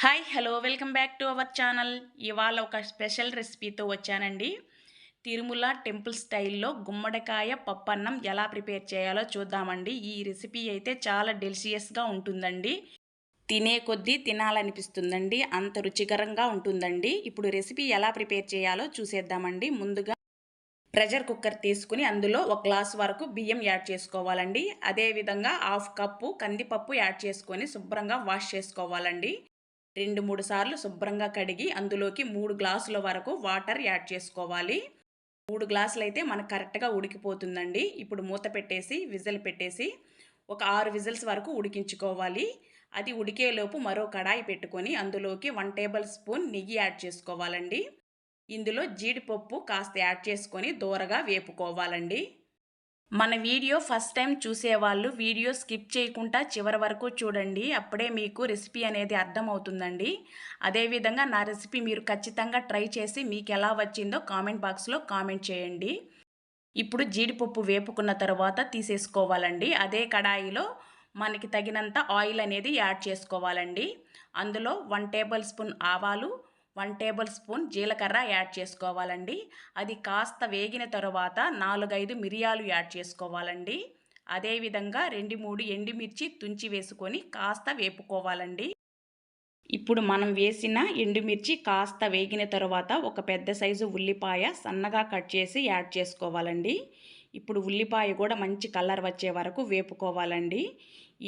Hi hello welcome back to our channel. ఇవాళ ఒక special రెసిపీతో వచ్చానండి. తిరుమల టెంపుల్ స్టైల్లో గుమ్మడికాయ పప్పన్నం ఎలా ప్రిపేర్ చేయాలో చూద్దామండి. ఈ రెసిపీ అయితే చాలా డెలిషియస్గా ఉంటుందండి. తినే కొద్దీ తినాలనిపిస్తుందండి. అంత రుచికరంగా ఉంటుందండి. ఇప్పుడు రెసిపీ ఎలా ప్రిపేర్ చేయాలో చూసేద్దామండి. ముందుగా ప్రెషర్ కుక్కర్ తీసుకుని అందులో ఒక గ్లాస్ వరకు బియ్యం యాడ్ చేసుకోవాలండి. అదేవిధంగా హాఫ్ కప్పు కందిపప్పు యాడ్ చేసుకొని శుభ్రంగా వాష్ చేసుకోవాలండి. రెండు మూడు సార్లు శుభ్రంగా కడిగి అందులోకి మూడు గ్లాసుల వరకు వాటర్ యాడ్ చేసుకోవాలి. మూడు గ్లాసులు అయితే మనకు కరెక్ట్గా ఉడికిపోతుందండి. ఇప్పుడు మూత పెట్టేసి విజిల్ పెట్టేసి ఒక ఆరు విజిల్స్ వరకు ఉడికించుకోవాలి. అది ఉడికేలోపు మరో కడాయి పెట్టుకొని అందులోకి వన్ టేబుల్ స్పూన్ నెయ్యి యాడ్ చేసుకోవాలండి. ఇందులో జీడిపప్పు కాస్త యాడ్ చేసుకొని దూరగా వేపుకోవాలండి. మన వీడియో ఫస్ట్ టైం చూసేవాళ్ళు వీడియో స్కిప్ చేయకుండా చివరి వరకు చూడండి. అప్పుడే మీకు రెసిపీ అనేది అర్థమవుతుందండి. అదేవిధంగా నా రెసిపీ మీరు ఖచ్చితంగా ట్రై చేసి మీకు ఎలా వచ్చిందో కామెంట్ బాక్స్లో కామెంట్ చేయండి. ఇప్పుడు జీడిపప్పు వేపుకున్న తర్వాత తీసేసుకోవాలండి. అదే కడాయిలో మనకి తగినంత ఆయిల్ అనేది యాడ్ చేసుకోవాలండి. అందులో వన్ టేబుల్ స్పూన్ ఆవాలు వన్ టేబుల్ స్పూన్ జీలకర్ర యాడ్ చేసుకోవాలండి. అది కాస్త వేగిన తరువాత నాలుగైదు మిరియాలు యాడ్ చేసుకోవాలండి. అదేవిధంగా రెండు మూడు ఎండుమిర్చి తుంచి వేసుకొని కాస్త వేపుకోవాలండి. ఇప్పుడు మనం వేసిన ఎండుమిర్చి కాస్త వేగిన తర్వాత ఒక పెద్ద సైజు ఉల్లిపాయ సన్నగా కట్ చేసి యాడ్ చేసుకోవాలండి. ఇప్పుడు ఉల్లిపాయ కూడా మంచి కలర్ వచ్చే వరకు వేపుకోవాలండి.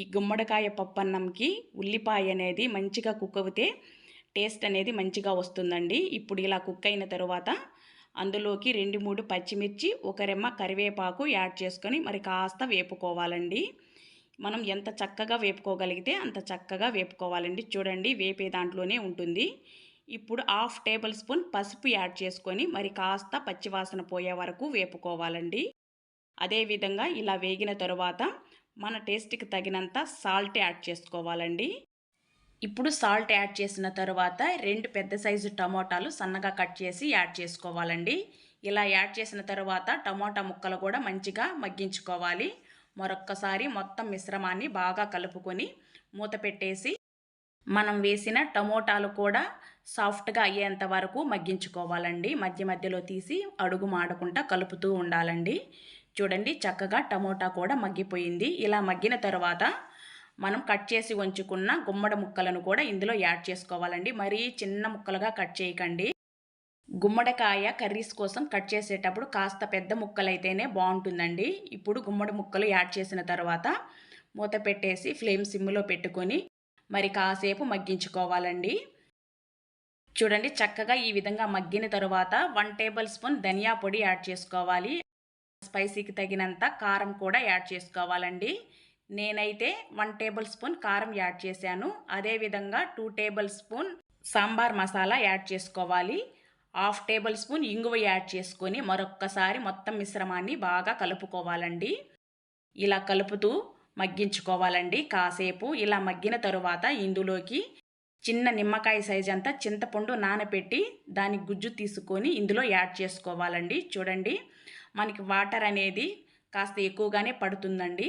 ఈ గుమ్మడికాయ పప్పన్నంకి ఉల్లిపాయ అనేది మంచిగా కుక్ అవుతే టేస్ట్ అనేది మంచిగా వస్తుందండి. ఇప్పుడు ఇలా కుక్ అయిన తర్వాత అందులోకి రెండు మూడు పచ్చిమిర్చి ఒక రెమ్మ కరివేపాకు యాడ్ చేసుకొని మరి కాస్త వేపుకోవాలండి. మనం ఎంత చక్కగా వేపుకోగలిగితే అంత చక్కగా వేపుకోవాలండి. చూడండి వేపే దాంట్లోనే ఉంటుంది. ఇప్పుడు హాఫ్ టేబుల్ స్పూన్ పసుపు యాడ్ చేసుకొని మరి కాస్త పచ్చివాసన పోయే వరకు వేపుకోవాలండి. అదేవిధంగా ఇలా వేగిన తరువాత మన టేస్ట్కి తగినంత సాల్ట్ యాడ్ చేసుకోవాలండి. ఇప్పుడు సాల్ట్ యాడ్ చేసిన తర్వాత రెండు పెద్ద సైజు టమోటాలు సన్నగా కట్ చేసి యాడ్ చేసుకోవాలండి. ఇలా యాడ్ చేసిన తర్వాత టమోటా ముక్కలు కూడా మంచిగా మగ్గించుకోవాలి. మరొక్కసారి మొత్తం మిశ్రమాన్ని బాగా కలుపుకొని మూత పెట్టేసి మనం వేసిన టమోటాలు కూడా సాఫ్ట్గా అయ్యేంత వరకు మగ్గించుకోవాలండి. మధ్య మధ్యలో తీసి అడుగు మాడకుండా కలుపుతూ ఉండాలండి. చూడండి చక్కగా టమోటా కూడా మగ్గిపోయింది. ఇలా మగ్గిన తర్వాత మనం కట్ చేసి ఉంచుకున్న గుమ్మడి ముక్కలను కూడా ఇందులో యాడ్ చేసుకోవాలండి. మరీ చిన్న ముక్కలుగా కట్ చేయకండి. గుమ్మడికాయ కర్రీస్ కోసం కట్ చేసేటప్పుడు కాస్త పెద్ద ముక్కలు అయితేనే బాగుంటుందండి. ఇప్పుడు గుమ్మడి ముక్కలు యాడ్ చేసిన తర్వాత మూత పెట్టేసి ఫ్లేమ్ సిమ్లో పెట్టుకొని మరి కాసేపు మగ్గించుకోవాలండి. చూడండి చక్కగా ఈ విధంగా మగ్గిన తర్వాత వన్ టేబుల్ స్పూన్ ధనియా పొడి యాడ్ చేసుకోవాలి. స్పైసీకి తగినంత కారం కూడా యాడ్ చేసుకోవాలండి. నేనైతే వన్ టేబుల్ స్పూన్ కారం యాడ్ చేశాను. అదేవిధంగా two tablespoon sambar masala add చేసుకోవాలి. హాఫ్ టేబుల్ స్పూన్ ఇంగువ యాడ్ చేసుకొని మరొక్కసారి మొత్తం మిశ్రమాన్ని బాగా కలుపుకోవాలండి. ఇలా కలుపుతూ మగ్గించుకోవాలండి. కాసేపు ఇలా మగ్గిన తరువాత ఇందులోకి చిన్న నిమ్మకాయ సైజ్ అంతా చింతపండు నానబెట్టి దాని గుజ్జు తీసుకొని ఇందులో యాడ్ చేసుకోవాలండి. చూడండి మనకి వాటర్ అనేది కాస్త ఎక్కువగానే పడుతుందండి.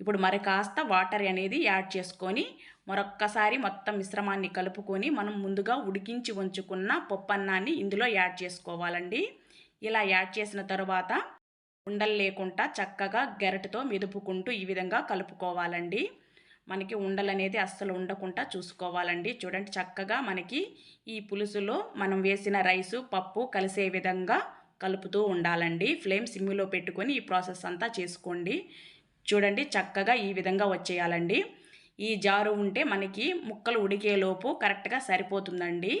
ఇప్పుడు మరి కాస్త వాటర్ అనేది యాడ్ చేసుకొని మరొక్కసారి మొత్తం మిశ్రమాన్ని కలుపుకొని మనం ముందుగా ఉడికించి ఉంచుకున్న పప్పన్నాన్ని ఇందులో యాడ్ చేసుకోవాలండి. ఇలా యాడ్ చేసిన తర్వాత ఉండలు లేకుండా చక్కగా గెరటితో మెదుపుకుంటూ ఈ విధంగా కలుపుకోవాలండి. మనకి ఉండలు అనేది అస్సలు ఉండకుండా చూసుకోవాలండి. చూడండి చక్కగా మనకి ఈ పులుసులో మనం వేసిన రైసు పప్పు కలిసే విధంగా కలుపుతూ ఉండాలండి. ఫ్లేమ్ సిమ్లో పెట్టుకొని ఈ ప్రాసెస్ అంతా చేసుకోండి. చూడండి చక్కగా ఈ విధంగా వచ్చేయాలండి. ఈ జారు ఉంటే మనకి ముక్కలు ఉడికేలోపు కరెక్ట్గా సరిపోతుందండి.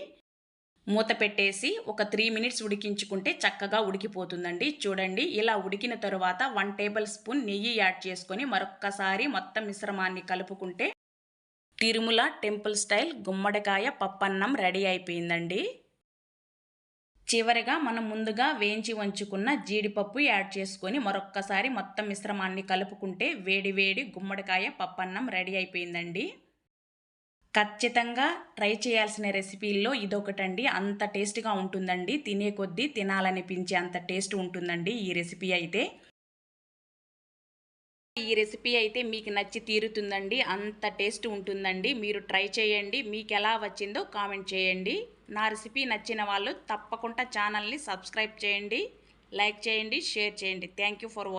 మూత పెట్టేసి ఒక త్రీ మినిట్స్ ఉడికించుకుంటే చక్కగా ఉడికిపోతుందండి. చూడండి ఇలా ఉడికిన తరువాత వన్ టేబుల్ స్పూన్ నెయ్యి యాడ్ చేసుకొని మరొక్కసారి మొత్తం మిశ్రమాన్ని కలుపుకుంటే తిరుమల టెంపుల్ స్టైల్ గుమ్మడికాయ పప్పన్నం రెడీ అయిపోయిందండి. చివరిగా మనం ముందుగా వేయించి వంచుకున్న జీడిపప్పు యాడ్ చేసుకొని మరొక్కసారి మొత్తం మిశ్రమాన్ని కలుపుకుంటే వేడి వేడి గుమ్మడికాయ పప్పన్నం రెడీ అయిపోయిందండి. ఖచ్చితంగా ట్రై చేయాల్సిన రెసిపీల్లో ఇదొకటండి. అంత టేస్ట్గా ఉంటుందండి. తినే కొద్దీ తినాలనిపించే అంత టేస్ట్ ఉంటుందండి ఈ రెసిపీ అయితే. ఈ రెసిపీ అయితే మీకు నచ్చి తీరుతుందండి. అంత టేస్ట్ ఉంటుందండి. మీరు ట్రై చేయండి. మీకు ఎలా వచ్చిందో కామెంట్ చేయండి. నా రెసిపీ నచ్చిన వాళ్ళు తప్పకుండా ఛానల్ని సబ్స్క్రైబ్ చేయండి లైక్ చేయండి షేర్ చేయండి. Thank you for